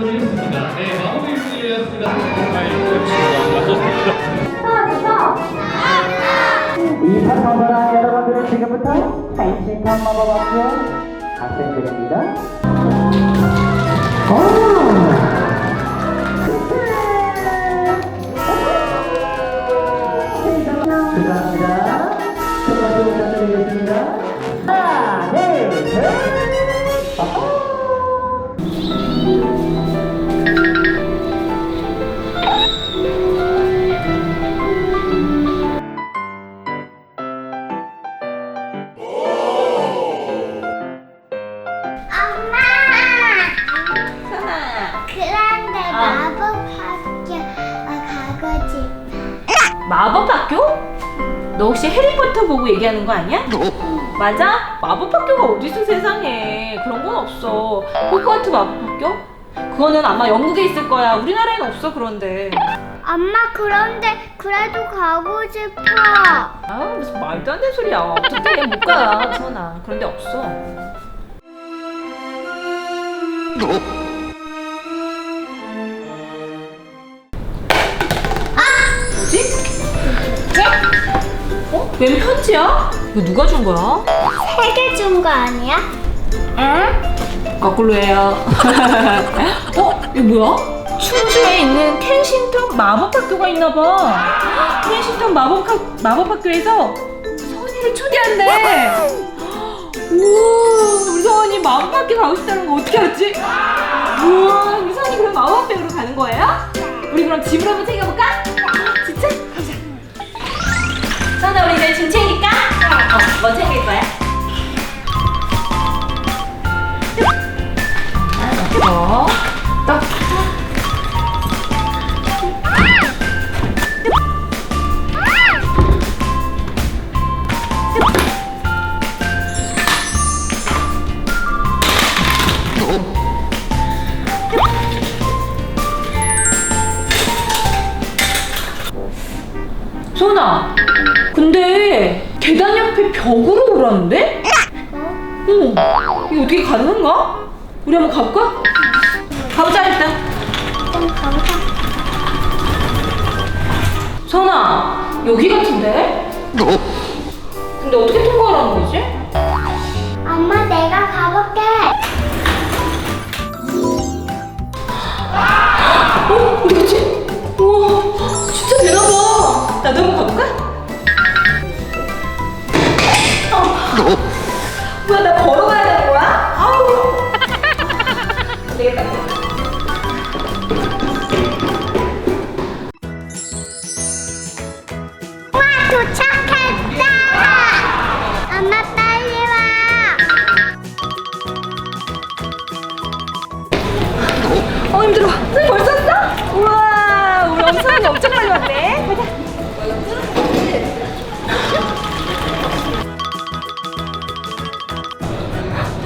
네. 이 파트너랑 여러분들은 지금부터 생신한 마법 학교 학생들입니다. 축하합니다. 마법 학교? 너 혹시 해리포터 보고 얘기하는 거 아니야? 맞아? 마법 학교가 어딨어 세상에 그런 건 없어 호그와트 마법 학교? 그거는 아마 영국에 있을 거야 우리나라에는 없어 그런데 엄마 그런데 그래도 가고 싶어. 아 무슨 말도 안 되는 소리야 어떡해 못가 지원아 그런데 없어 뭐 웬 편지야? 이거 누가 준 거야? 세 개 준 거 아니야? 응? 거꾸로 해요. 어? 이거 뭐야? 충주에 있는 켄싱턴 마법학교가 있나 봐. 켄싱턴 마법학, 마법학교에서 서원이를 초대한대. 우와, 우리 서원이 마법학교 가고 싶다는 거 어떻게 알았지? 우와, 우리 서원이 그럼 마법학교로 가는 거예요? 우리 그럼 집으로 한번 챙겨볼까? 뭐 챙길 거야? 어, 근데 계단 옆에 벽으로 오라는데? 어? 이거 어떻게 가능한가? 우리 한번 가볼까? 가보자 일단. 좀 가보자. 선아, 여기 같은데? 근데 어떻게 통과하라는 거지? 어. 뭐야, 나 걸어가야 되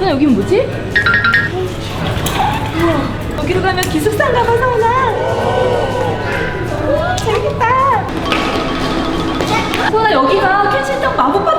선아 여긴 뭐지? 여기로 가면 기숙사인가 봐 선아. 우와 재밌겠다. 선아 여기가 켄신턴 마법학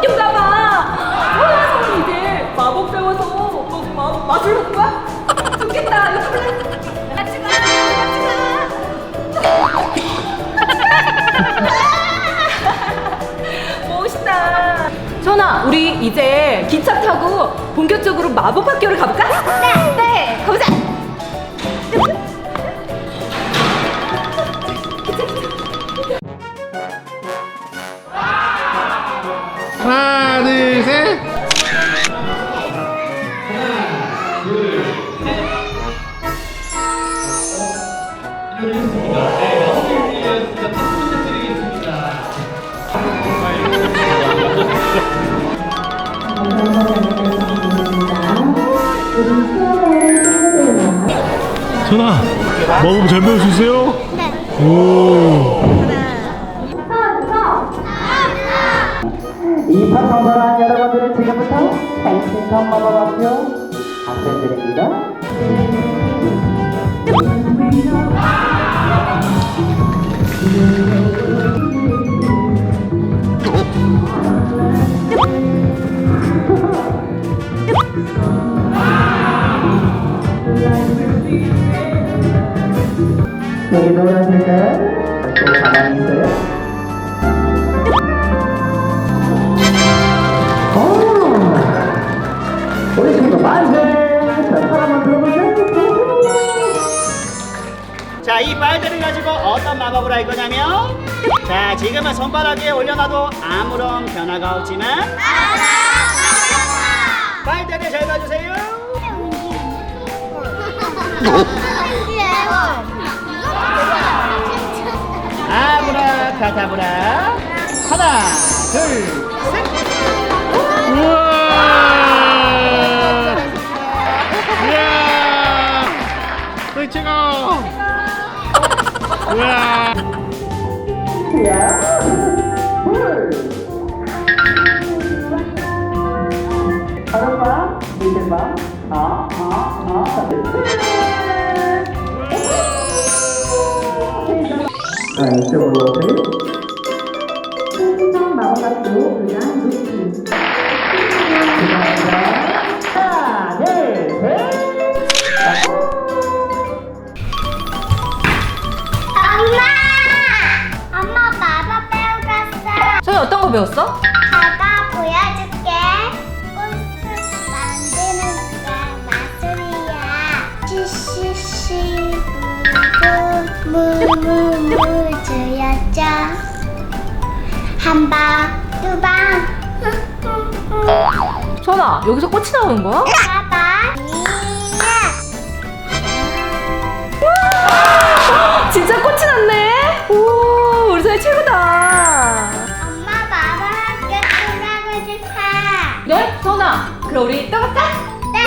기차 타고 본격적으로 마법 학교를 가볼까? 네. 네. 가보자. 전아, 마법 잘 배울 수 있어요? 네. 오. 이 여러분들은 지금부터 생신한 마법학교 학생들입니다. 여기 노란색은 또 가만히 있어요. 오, 우리 친구 만세! 자, 사람만 들어보세요. 자, 이 빨대를 가지고 어떤 마법을 할 거냐면 자, 지금은 손바닥 위에 올려놔도 아무런 변화가 없지만 빨대를 잘 봐주세요. 아브라 카타브라 하나, 둘, 우와! 이야! 우리 최고! 우와! 저희 어떤 거 배웠어? 봐봐 보여줄게. 꽃을 만드는 게 마술이야. 시시시 무무 무무 보여줘 한 방, 두 방, 선아 여기서 꽃이 나오는 거야? 사방, 진짜 꽃이 났네. 오 우리 사이 최고다. 엄마 봐봐 학교 돌아가고 싶어 네? 열 선아 그럼 우리 떠갈까? 네.